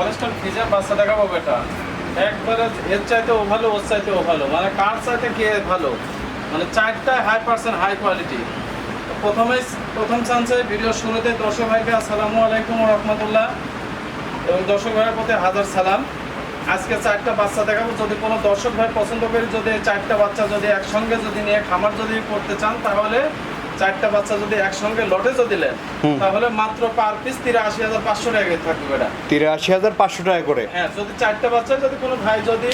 Holstein ফিজার বাচ্চা দেখাবো বেটা একবারে এর চাইতে ও ভালো ওর চাইতে ও ভালো মানে কার চাইতে কে ভালো? মানে চারটা হাই পার্সেন্ট হাই কোয়ালিটি প্রথমে, প্রথম চান্সে ভিডিও শুরুতে দর্শক ভাইকে আসসালামু আলাইকুম রহমতুল্লাহ। এবং দর্শক ভাইয়ের প্রতি হাজার সালাম। আজকে চারটা বাচ্চা দেখাবো। যদি কোনো দর্শক ভাই পছন্দ করে যদি চারটা বাচ্চা যদি একসঙ্গে যদি নিয়ে খামার যদি করতে চান, তাহলে চারটা বাচ্চা যদি একসঙ্গে লটে যদি নেন তাহলে মাত্র পার পিস তিরাশি হাজার পাঁচশো টাকা থাকবে এটা তিরাশি হাজার পাঁচশো টাকা করে? হ্যাঁ যদি চারটা বাচ্চা যদি কোনো ভাই যদি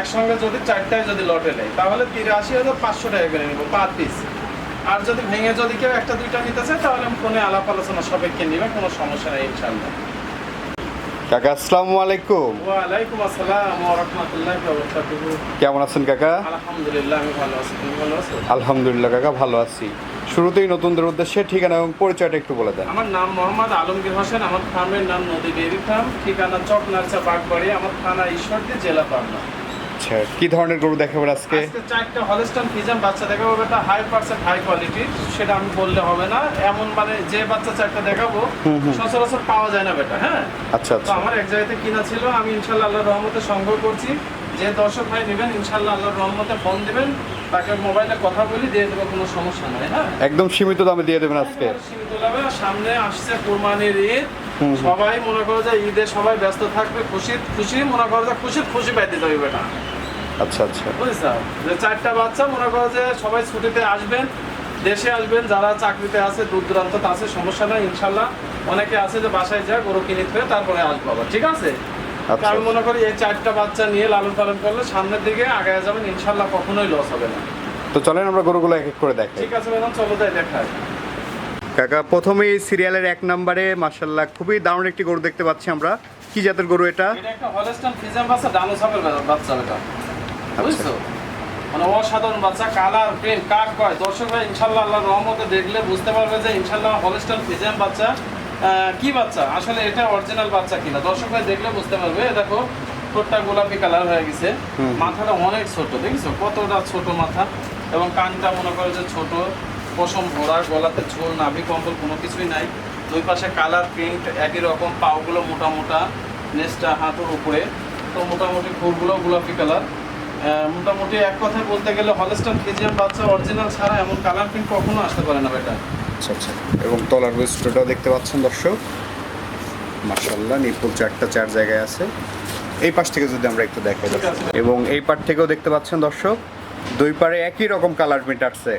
একসঙ্গে যদি চারটায় যদি লটে নেয় তাহলে তিরাশি হাজার পাঁচশো টাকা করে নেব পার পিস আর যদি ভেঙে যদি কেউ একটা দুইটা নিতে চায় তাহলে আমি ফোনে আলাপ আলোচনা সাপেক্ষে নিবে কোনো সমস্যা নেই ইনশাল্লাহ কাকা আসসালামু আলাইকুম। ওয়ালাইকুম আসসালাম ওয়া রাহমাতুল্লাহি ওয়া বারাকাতুহু। কেমন আছেন কাকা? আলহামদুলিল্লাহ আমি ভালো আছি। তুমি ভালো আছো? আলহামদুলিল্লাহ কাকা ভালো আছি। শুরুতেই নতুনদের উদ্দেশ্যে ঠিকানা এবং পরিচয়টা একটু বলে দেন। আমার নাম মোহাম্মদ আলমগীর হোসেন আমার ফার্মের নাম নদী ডেয়ারি ফার্ম ঠিকানা চক নার্সা বাগবাড়ি আমার থানা ঈশ্বরদী জেলা পাবনা। আচ্ছা কি ধরনের গরু দেখাবেন আজকে? আজকে চারটা হলস্টান ফিজাম বাচ্চা দেখাবো এটা হাই পার্সেন্ট হাই কোয়ালিটির সেটা আমি বললে হবে না। এমন মানে যে বাচ্চা চারটা দেখাবো। সচরাচর পাওয়া যায় না বেটা হ্যাঁ? আচ্ছা তো আচ্ছা আমার এক জায়গাতে কিনা ছিল আমি ইনশাল্লাহ আল্লাহর রহমতে সংগ্রহ করছি। যে দর্শক ভাই নেবেন ইনশাল্লাহ আল্লাহর রহমতে ফোন দিবেন। তাকে মোবাইলে কথা বলি দিয়ে দেবো কোনো সমস্যা নাই হ্যাঁ? একদম সীমিত দামে দিয়ে দেবেন আজকে। সীমিত লাভে সামনে আসছে কোরবানির ঈদ। সবাই মনে করো যে ঈদে সবাই ব্যস্ত থাকবে খুশি খুশি মনে করো যে খুশির খুশি পাইতে যাবে বেটা। আচ্ছা আচ্ছা। বুঝছ? যে চারটা বাচ্চা মনে করো যে সবাই ছুটিতে আসবেন দেশে আসবেন যারা চাকরিতে আছে দূর দূরান্ত আছে সমস্যা নাই ইনশাল্লাহ। অনেকে আছে যে বাসায় যা গরু কিনে তারপরে আসব ঠিক আছে? আচ্ছা। আমি মনে করি এই চারটা বাচ্চা নিয়ে লালন পালন করলে সামনের দিকে আগায় যাবেন ইনশাল্লাহ কখনোই লস হবে না। তো চলেন আমরা গরুগুলো এক এক করে দেখাই। ঠিক আছে ম্যাডাম চলো যাই দেখায় কাকা প্রথমেই সিরিয়ালের এক নম্বরে মার্শাল্লাহ খুবই দারুণ একটি গরু দেখতে পাচ্ছি আমরা। কি জাতের গরু এটা? এটা একটা হলস্টান ফিজাম বাচ্চা ডানো সাপের বাচ্চা এটা। আচ্ছা। বুঝছ? মানে অসাধারণ বাচ্চা কালার প্রিন্ট কাক কয়। দর্শক ভাই ইনশাল্লাহ আল্লাহর রহমতে দেখলে বুঝতে পারবে যে ইনশাল্লাহ হলস্টান ফিজাম বাচ্চা কি বাচ্চা? আসলে এটা অরিজিনাল বাচ্চা কিনা? দর্শক ভাই দেখলে বুঝতে পারবে। দেখো ঠোঁটটা গোলাপি কালার হয়ে গেছে। মাথাটা অনেক ছোট দেখছ? কতটা ছোট মাথা। এবং কানটা মনে করো যে ছোট পশম ভরা গলাতে ঝোল নাভি কম্বল কোনো কিছুই নাই। দুই পাশে কালার প্রিন্ট একই রকম পাওগুলো মোটা মোটা নেসটা হাঁটুর উপরে। তো মোটামুটি খুরগুলো গোলাপি কালার মোটামুটি এক কথায় বলতে গেলে হলস্টার ফিজিয়াম বাচ্চা অরিজিনাল ছাড়া এমন কালার প্রিন্ট কখনো আসতে পারে না বেটা। আচ্ছা আচ্ছা। এবং তলার বৈশিষ্ট্যটাও দেখতে পাচ্ছেন দর্শক। মার্শাল্লাহ নিপুল চারটা চার জায়গায় আছে। এই পাশ থেকে যদি আমরা একটু দেখাই। এবং এই পাট থেকেও দেখতে পাচ্ছেন দর্শক দুই পারে একই রকম কালার প্রিন্ট আসছে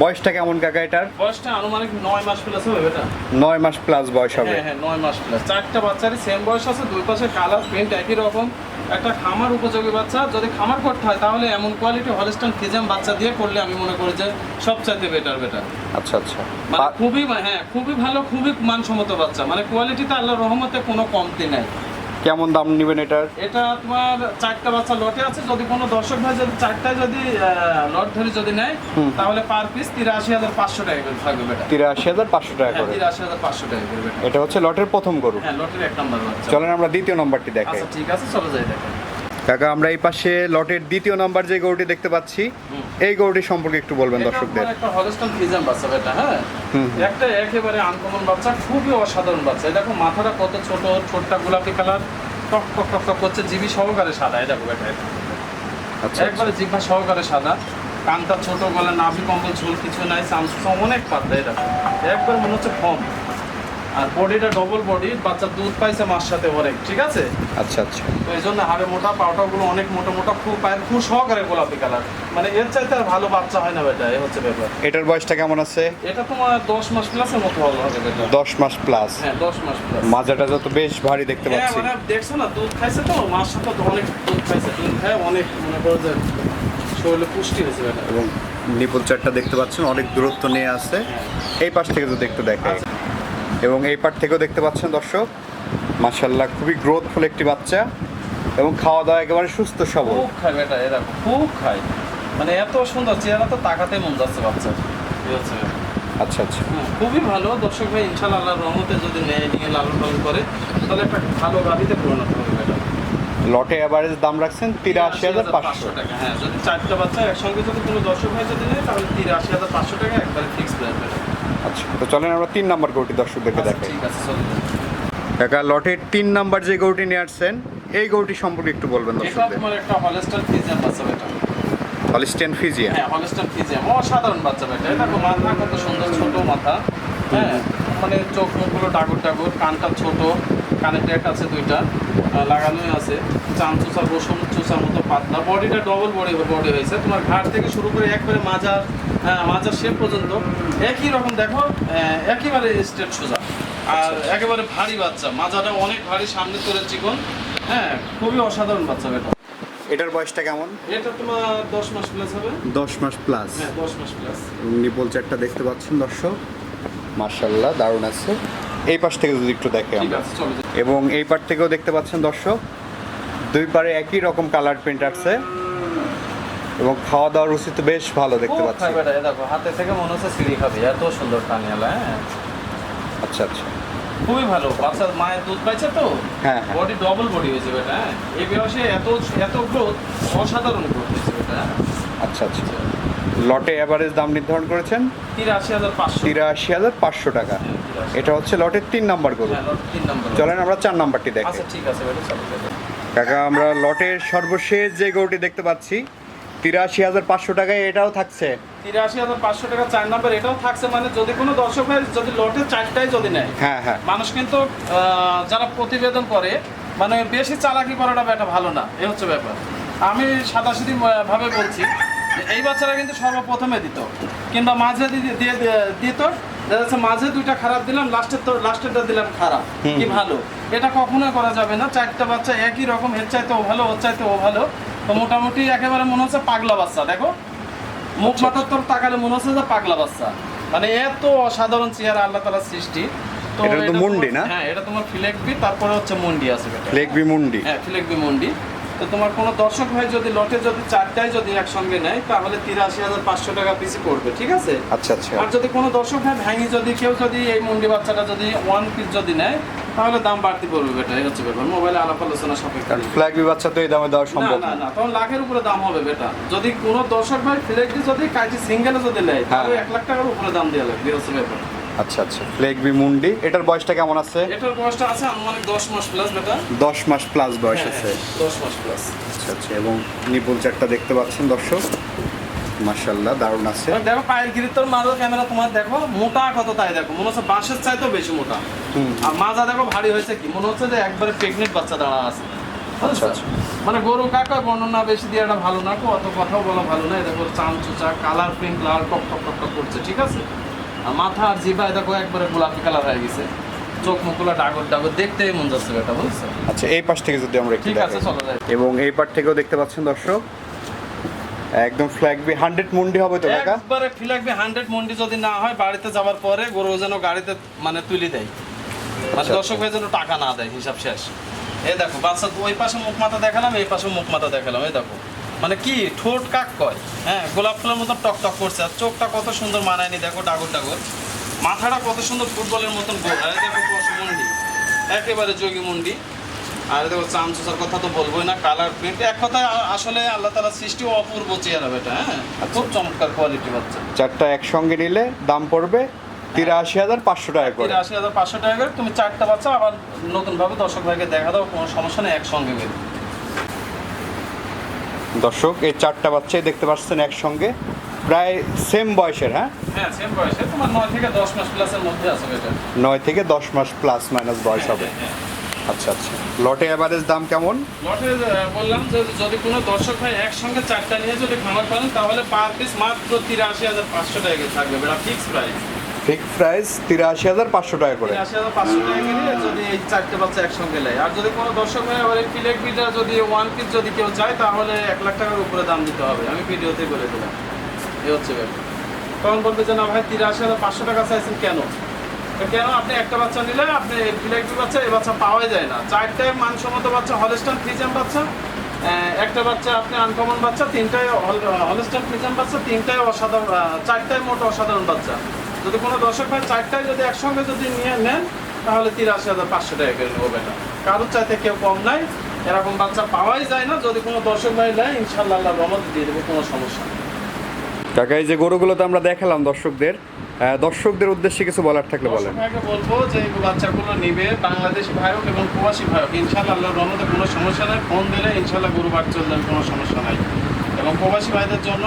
বয়সটা কেমন কাকা এটার? বয়সটা আনুমানিক নয় মাস প্লাস হবে বেটা। নয় মাস প্লাস বয়স হবে। হ্যাঁ হ্যাঁ নয় মাস প্লাস চারটা বাচ্চারই সেম বয়স আছে দুই পাশে কালার প্রিন্ট একই রকম। একটা খামার উপযোগী বাচ্চা যদি খামার করতে হয় তাহলে এমন কোয়ালিটি হলস্টান ফিজাম বাচ্চা দিয়ে করলে আমি মনে করি যে সবচাইতে বেটার বেটার আচ্ছা আচ্ছা। মানে খুবই হ্যাঁ খুবই ভালো খুবই মানসম্মত বাচ্চা। মানে কোয়ালিটিতে আল্লাহর রহমতে কোনো কমতি নাই। কেমন দাম নেবেন এটার? এটা তোমার চারটা বাচ্চা লটে আছে যদি কোনো দর্শক ভাই যদি চারটায় যদি লট ধরে যদি নেয় তাহলে পার পিস তিরাশি হাজার পাঁচশো টাকা করে থাকবে তিরাশি হাজার পাঁচশো টাকা হ্যাঁ করে। তিরাশি হাজার পাঁচশো টাকা করে এটা হচ্ছে লটের প্রথম গরু। হ্যাঁ লটের এক নম্বর বাচ্চা। চলেন আমরা দ্বিতীয় নম্বরটি দেখাই। আচ্ছা ঠিক আছে চলো যাই দেখেন কাকা আমরা এই পাশে লটের দ্বিতীয় নাম্বার যে গরুটি দেখতে পাচ্ছি এই গরুটি সম্পর্কে একটু বলবেন এটা দর্শকদের। একটা হলস্টন ফ্রিজাম বাচ্চা বেটা হ্যাঁ। একটা একেবারে আনকমন বাচ্চা খুবই অসাধারণ বাচ্চা। দেখো মাথাটা কত ছোট ছোটটা গোলাপি কালার টক টক টক টক করছে জিবি সহকারে সাদা এই দেখো এটা। আচ্ছা একবারে জিভা সহকারে সাদা কানটা ছোট গলা নাভি কম্বল ঝোল কিছু নাই চামচুচা অনেক পাতলা এটা একবার মনে হচ্ছে কম আর বডিটা ডবল বডি বাচ্চা দুধ পাইছে মার সাথে অনেক ঠিক আছে? আচ্ছা আচ্ছা। তো এই জন্য হাড়ে মোটা পাউটাগুলো অনেক মোটা মোটা খুব পায়ের খুব সহকারে গোলাপি কালার। মানে এর চাইতে আর ভালো বাচ্চা হয় না বেটা এই হচ্ছে ব্যাপার। এটার বয়সটা কেমন আছে? এটা তোমার দশ মাস প্লাসের মতো ভালো হবে বেটা। দশ মাস প্লাস হ্যাঁ দশ মাস প্লাস মাজাটা যত বেশ ভারী দেখতে হ্যাঁ পাচ্ছি। মানে দেখছ না দুধ খাইছে তো মার সাথে তো অনেক দুধ খাইছে দুধ খায় অনেক মনে করো যে শরীরে পুষ্টি হয়েছে বেটা। এবং নিপুল চারটা দেখতে পাচ্ছেন অনেক দূরত্ব নিয়ে আছে। এই পাশ থেকে যদি একটু দেখাই। আচ্ছা। এবং এই পাশ থেকেও দেখতে পাচ্ছেন দর্শক মাশাল্লাহ খুবই গ্রোথফুল একটি বাচ্চা এবং খাওয়া দাওয়া একেবারে সুস্থ সবল। খুব খায় বেটা এরা খুব খায়। মানে এত সুন্দর চেহারা তো তাকাতে মন যাচ্ছে বাচ্চা আচ্ছা আচ্ছা। খুবই ভালো। দর্শক ভাই ইনশাল্লাহ আল্লাহর রহমতে যদি নেয় নিয়ে লালন পালন করে তাহলে একটা ভালো গাভিতে পরিণত হবে বেটা। লটে অ্যাভারেজ দাম রাখছেন তিরাশি হাজার পাঁচশো। টাকা হ্যাঁ যদি চারটা বাচ্চা একসঙ্গে যদি কোনো দর্শক ভাই যদি নেয় তাহলে তিরাশি হাজার পাঁচশো টাকা একবারে ফিক্স প্রাইস আচ্ছা তো চলেন আমরা তিন নম্বর গরুটি দর্শকদেরকে আচ্ছা, দেখাই। কাকা লটের তিন নাম্বার যে গরুটি নিয়ে আসছেন এই গরুটি সম্পর্কে একটু বলবেন দর্শকদের। হলিস্টেন ফিজিয়া হ্যাঁ হলস্টার ফিজিয়াম অসাধারণ বাচ্চা বেটা। এটা মাথা কত সুন্দর ছোট মাথা। হ্যাঁ মানে চোখ মুখগুলো ডাগর ডাগর কানটা ছোট কানের ট্যাক আছে দুইটা লাগানোই আছে। চান চুষা রসুন চুষার মতো পাতলা। বডিটা ডবল বডি বডি হয়েছে। তোমার ঘাট থেকে শুরু করে একবারে মাজার হ্যাঁ মাজার শেপ পর্যন্ত। একই রকম দেখো একেবারে স্ট্রেট সোজা। আর একেবারে ভারী বাচ্চা। মাজাটা অনেক ভারী সামনে তোরে চিকন। হ্যাঁ খুবই অসাধারণ বাচ্চা বেটা এটার বয়সটা কেমন? এটা তোমার দশ মাস প্লাস হবে। দশ মাস প্লাস হ্যাঁ দশ মাস প্লাস নিপল চারটা দেখতে পাচ্ছেন দর্শক? মার্শাল্লাহ দারুণ আছে। এই পাশ থেকে যদি একটু দেখে আমরা। আছে। এবং এই পার থেকেও দেখতে পাচ্ছেন দর্শক দুই পারে একই রকম কালার প্রিন্ট আসছে। এবং খাওয়া দাওয়ার রুচি তো বেশ ভালো দেখতে পাচ্ছি। হাতে থেকে মনে হচ্ছে সিঁড়ি খাবে এত সুন্দর টানিয়ালা হ্যাঁ? আচ্ছা আচ্ছা। খুবই ভালো বাচ্চা মায়ের দুধ পাইছে তো? হ্যাঁ হ্যাঁ। বডি ডবল বডি হয়েছে বেটা হ্যাঁ? এই বয়সে এত এত গ্রোথ অসাধারণ গ্রোথ হয়েছে বেটা হ্যাঁ। আচ্ছা আচ্ছা। লটে অ্যাভারেজ দাম নির্ধারণ করেছেন? তিরাশি হাজার পাঁচশো। তিরাশি হাজার পাঁচশো টাকা। হ্যাঁ, এটা হচ্ছে লটের তিন নাম্বার গরু। হ্যাঁ, চলেন আমরা চার নাম্বারটি দেখি। আচ্ছা ঠিক আছে কাকা আমরা লটের সর্বশেষ যে গরুটি দেখতে পাচ্ছি তিরাশি হাজার পাঁচশো টাকায় এটাও থাকছে। তিরাশি হাজার পাঁচশো টাকা চার নম্বর এটাও থাকছে মানে যদি কোনো দর্শক ভাই যদি লটে চারটাই যদি নেয় হ্যাঁ হ্যাঁ। মানুষ কিন্তু যারা প্রতিবেদন করে মানে বেশি চালাকি করাটা ব্যাটা ভালো না এই হচ্ছে ব্যাপার। আমি সাদাসিধি ভাবে বলছি এই বাচ্চারা কিন্তু সর্বপ্রথমে দিত কিংবা মাঝে দিয়ে- দিত দেখা মাঝে দুইটা খারাপ দিলাম লাস্টের তো লাস্টেরটা দিলাম খারাপ কি ভালো। এটা কখনোই করা যাবে না চারটা বাচ্চা একই রকম এর চাইতে ও ভালো ওর চাইতে ও ভালো তো মোটামুটি একেবারে মনে হচ্ছে পাগলা বাচ্চা দেখো। মুখ মাথার তোর তাকালে মনে হচ্ছে যে পাগলা বাচ্চা। মানে এত অসাধারণ চেহারা আল্লাহ তালার সৃষ্টি। তো এটা তো মুন্ডি না? হ্যাঁ এটা তোমার ফিলেকবি তারপরে হচ্ছে মন্ডি আছে বেটা মুন্ডি। হ্যাঁ ফিলেকবি মন্ডি। তো তোমার কোনো দর্শক ভাই যদি লটে যদি চারটায় যদি একসঙ্গে নেয় তাহলে তিরাশি হাজার পাঁচশো টাকা পিসি পড়বে ঠিক আছে? আচ্ছা আচ্ছা। আর যদি কোনো দর্শক ভাই ভ্যাঙি যদি কেউ যদি এই মুন্ডি বাচ্চাটা যদি ওয়ান পিস যদি নেয় তাহলে দাম বাড়তি পড়বে বেটা এই হচ্ছে ব্যাপার। মোবাইলে আলাপ আলোচনা সাপেক্ষে। কারণ ফ্ল্যাগবি বাচ্চা তো এই দামে দেওয়া সম্ভব না না। তখন লাখের উপরে দাম হবে বেটা। যদি কোনো দর্শক ভাই ফ্লেক্সি যদি কাইটি সিঙ্গেলে যদি নেয় তাহলে হ্যাঁ। এক লাখ টাকার উপরে দাম দেওয়া লাগবে এই হচ্ছে ব্যাপার। আচ্ছা আচ্ছা। ফ্লেগবি মুন্ডি এটার বয়সটা কেমন আছে? এটার বয়সটা আছে আনুমানিক দশ মাস প্লাস বেটা। দশ মাস প্লাস বয়স হ্যাঁ, আছে। দশ মাস প্লাস আচ্ছা আচ্ছা এবং নিপুল চারটা দেখতে পাচ্ছেন দর্শক। মার্শাল্লাহ দারুণ আছে। দেখো পায়ের গিরির তোর মারো ক্যামেরা তোমার দেখো মোটা কত তাই দেখো মনে হচ্ছে বাঁশের চাইতেও বেশি মোটা। আর মাজা দেখো ভারী হয়েছে কি মনে হচ্ছে যে একবারে প্রেগনেন্ট বাচ্চা দাঁড়া আছে। আচ্ছা। মানে গরু কাকা বর্ণনা বেশি দিয়ে এটা ভালো না কো অত কথাও বলা ভালো না। দেখো চাম চুচা কালার প্রিন্ট লাল টক টক টক টক করছে ঠিক আছে? আর মাথা আর জিভা দেখো একবারে গোলাপি কালার হয়ে গেছে। চোখ মুখগুলো ডাগর ডাগর দেখতেই মন যাচ্ছে এটা বুঝছ? আচ্ছা এই পাশ থেকে যদি আমরা একটু ঠিক আছে চলো এবং এই পার থেকেও দেখতে পাচ্ছেন দর্শক একদম ফ্ল্যাগবি হান্ড্রেড মুন্ডি হবে তো কাকা? একবারে ফিলাকবি হান্ড্রেড মন্ডি যদি না হয় বাড়িতে যাওয়ার পরে গরু যেন গাড়িতে মানে তুলি দেয়। মানে। দর্শক ভাই যেন টাকা না দেয় হিসাব শেষ। এই দেখো বাচ্চা ওই পাশে মুখ মাথা দেখালাম এই পাশে মুখ মাথা দেখালাম এই দেখো। মানে কি ঠোঁট কাক কয়? হ্যাঁ গোলাপ ফুলের মতো টক টক করছে আর চোখটা কত সুন্দর মানায়নি দেখো ডাগর ডাগর মাথাটা কত সুন্দর ফুটবলের মতন গোল দেখো পশু মন্ডি। একেবারে যোগী মন্ডি। আর দেখো চামচুচার কথা তো বলবোই না কালার প্রিন্ট এক কথায় আসলে আল্লাহ তালা সৃষ্টি অপূর্ব চেহারা বেটা হ্যাঁ? খুব চমৎকার কোয়ালিটি বাচ্চা। চারটা একসঙ্গে নিলে দাম পড়বে তিরাশি হাজার পাঁচশো টাকা করে। তিরাশি হাজার পাঁচশো টাকা করে। তুমি চারটা বাচ্চা আবার নতুনভাবে দর্শক ভাইকে দেখা দাও কোনো সমস্যা নেই একসঙ্গে বের দর্শক এই চারটা বাচ্চাই দেখতে পাচ্ছেন একসঙ্গে। প্রায় সেম বয়সের হ্যাঁ? হ্যাঁ সেম বয়সে তোমার নয় থেকে দশ মাস প্লাসের মধ্যে আছে এটা নয় থেকে দশ মাস প্লাস মাইনাস বয়স হবে। আচ্ছা আচ্ছা। লটে অ্যাভারেজ দাম কেমন? লটে বললাম যে যদি কোনো দর্শক ভাই একসঙ্গে চারটা নিয়ে যদি খামার করেন তাহলে পার পিস মাত্র তিরাশি হাজার পাঁচশো টাকা থাকবে এটা ফিক্স প্রাইস ফিক্স প্রাইস তিরাশি হাজার পাঁচশো টাকা করে। তিরাশি হাজার পাঁচশো টাকা করে যদি এই চারটে বাচ্চা একসঙ্গে নেয়। আর যদি কোনো দর্শক ভাই আবার এই ফিলেক বিটা যদি ওয়ান পিস যদি কেউ চায় তাহলে এক লাখ টাকার উপরে দাম দিতে হবে। আমি ভিডিওতে বলে দিলাম। এই হচ্ছে ব্যাপার। তখন বলবে যে না ভাই তিরাশি হাজার পাঁচশো টাকা চাইছেন কেন? কেন আপনি একটা বাচ্চা নিলে আপনি ফিলেকবি বাচ্চা, এই বাচ্চা পাওয়াই যায় না। চারটায় মানসম্মত বাচ্চা হলস্টান ফ্রিজাম বাচ্চা একটা বাচ্চা আপনি আনকমন বাচ্চা তিনটায় হলস্টান ফ্রিজাম বাচ্চা তিনটায় অসাধারণ চারটায় মোট অসাধারণ বাচ্চা। যদি কোনো দর্শক ভাই চারটায় যদি একসঙ্গে যদি নিয়ে নেন, তাহলে তিরাশি হাজার পাঁচশো টাকা করে নেব বেটা। কারোর চাইতে কেউ কম নাই, এরকম বাচ্চা পাওয়াই যায় না। যদি কোনো দর্শক ভাই নেয়, ইনশাল্লাহ আল্লাহ রহমত দিয়ে দেবো, কোনো সমস্যা নেই। কাকা, এই যে গরুগুলো তো আমরা দেখালাম দর্শকদের দর্শকদের উদ্দেশ্যে কিছু বলার থাকলে বলেন। বলব যে বাচ্চাগুলো নিবে, বাংলাদেশি ভাই হোক এবং প্রবাসী ভাই ইনশাল্লাহ আল্লাহর রহমতে কোনো সমস্যা নাই, ফোন দিলে ইনশাল্লাহ গরু বাট চললে কোনো সমস্যা নাই। এবং প্রবাসী ভাইদের জন্য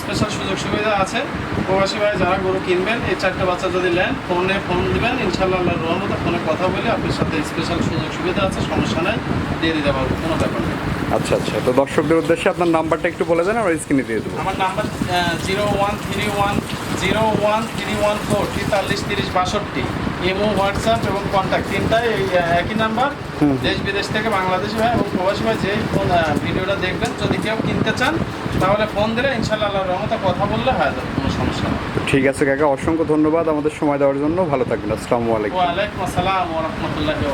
স্পেশাল সুযোগ সুবিধা আছে। প্রবাসী ভাই যারা গরু কিনবেন, এই চারটে বাচ্চা যদি নেন, ফোনে ফোন দিবেন ইনশাল্লাহ আল্লাহর রহমতে ফোনে কথা বলে আপনার সাথে স্পেশাল সুযোগ সুবিধা আছে, সমস্যা নাই, দিয়ে দিতে পারব, কোনো ব্যাপার নেই। আচ্ছা আচ্ছা। তো দর্শকদের উদ্দেশ্যে আপনার নাম্বারটা একটু বলে দেন আমরা স্ক্রিনে দিয়ে দেবো। আমার number zero one three one zero one three one four তেতাল্লিশ তিরিশ বাষট্টি। ইমো হোয়াটসঅ্যাপ এবং কন্ট্যাক্ট তিনটাই একই নাম্বার। দেশ বিদেশ থেকে বাংলাদেশি ভাই এবং প্রবাসী ভাই যেই ফোন ভিডিওটা দেখবেন যদি কেউ কিনতে চান তাহলে ফোন দিলে ইনশাল্লাহ আল্লাহর রহমতে কথা বললে হয়ে যাবে কোনো সমস্যা নেই। ঠিক আছে কাকা অসংখ্য ধন্যবাদ আমাদের সময় দেওয়ার জন্য। ভালো থাকবেন আসসালামু আলাইকুম। ওয়ালাইকুম আসসালাম ওরহমতুল্লাহি